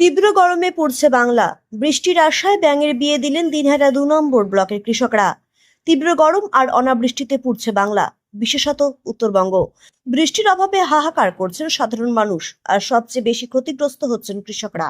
তীব্র গরমে পড়ছে বাংলা। বৃষ্টির আশায় ব্যাঙের বিয়ে দিলেন দিনহাটা দু নম্বর ব্লকের কৃষকরা। তীব্র গরম আর অনাবৃষ্টিতে পুড়ছে বাংলা, বিশেষত উত্তরবঙ্গ। বৃষ্টির অভাবে হাহাকার করছেন সাধারণ মানুষ আর সবচেয়ে বেশি ক্ষতিগ্রস্ত হচ্ছেন কৃষকরা।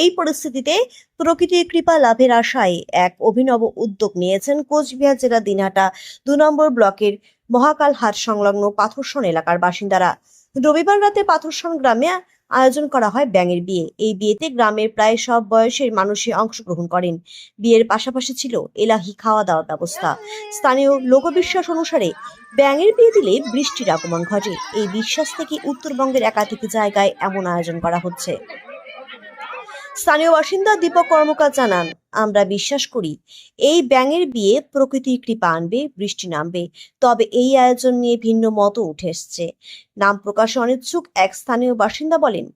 এই পরিস্থিতিতে প্রকৃতির কৃপা লাভের আশায় এক অভিনব উদ্যোগ নিয়েছেন কোচবিহার জেলা দিনহাটা দু নম্বর ব্লকের মহাকাল হাট সংলগ্ন পাথরসন এলাকার বাসিন্দারা। রবিবার রাতে পাথরসন গ্রামে আয়োজন করা হয় ব্যাঙের বিয়ে। এই বিয়েতে গ্রামের প্রায় সব বয়সের মানুষই অংশগ্রহণ করেন। বিয়ের পাশাপাশি ছিল এলাহি খাওয়া দাওয়ার ব্যবস্থা। স্থানীয় লোকবিশ্বাস অনুসারে ব্যাঙের বিয়ে দিলে বৃষ্টির আগমন ঘটে। এই বিশ্বাস থেকে উত্তরবঙ্গের একাধিক জায়গায় এমন আয়োজন করা হচ্ছে। স্থানীয় বাসিন্দা দীপক কর্মকার জানান, আমরা বিশ্বাস করি এই ব্যাঙের বিয়ে প্রকৃতির কৃপা আনবে, বৃষ্টি নামবে, তবে এই আয়োজন নিয়ে ভিন্ন মত উঠে এসছে। নাম প্রকাশে অনিচ্ছুক এক স্থানীয় বাসিন্দা বলেন,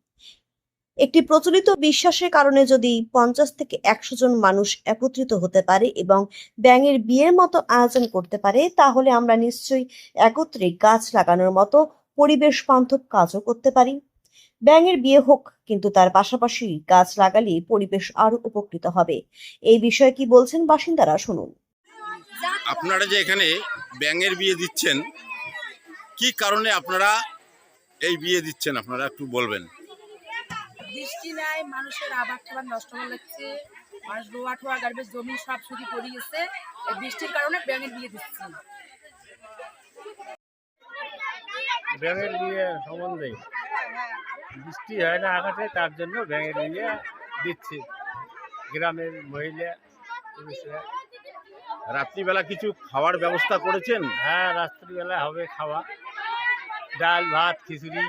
একটি প্রচলিত বিশ্বাসের কারণে যদি পঞ্চাশ থেকে একশো জন মানুষ একত্রিত হতে পারে এবং ব্যাঙের বিয়ের মতো আয়োজন করতে পারে, তাহলে আমরা নিশ্চয়ই একত্রে গাছ লাগানোর মতো পরিবেশ বান্ধব কাজও করতে পারি। ব্যাঙের বিয়ে হোক কিন্তু তার পাশাপাশি গাছ লাগালে পরিবেশ আরও উপকৃত হবে। এই বিষয়ে কি বলছেন বাসিন্দারা শুনুন। আপনারা যে এখানে ব্যাঙের বিয়ে দিচ্ছেন কি কারণে আপনারা এই বিয়ে দিচ্ছেন আপনারা একটু বলবেন? বৃষ্টি নাই মানুষের আবাদ খাবার নষ্ট হয়ে যাচ্ছে মানুষ রোয়া ঠোয়া গার্বেজ জমি সব শুধু পড়ে গেছে বৃষ্টির কারণে ব্যাঙের বিয়ে দিচ্ছে। ব্যাঙের বিয়ে সম্বন্ধে বৃষ্টি হয় না আকাশে তার জন্য ভেঙে ভেঙে দিচ্ছে। গ্রামের মহিলা পুরুষরা রাত্রিবেলা কিছু খাওয়ার ব্যবস্থা করেছেন? হ্যাঁ রাত্রিবেলা হবে খাওয়া। ডাল ভাত খিচুড়ি।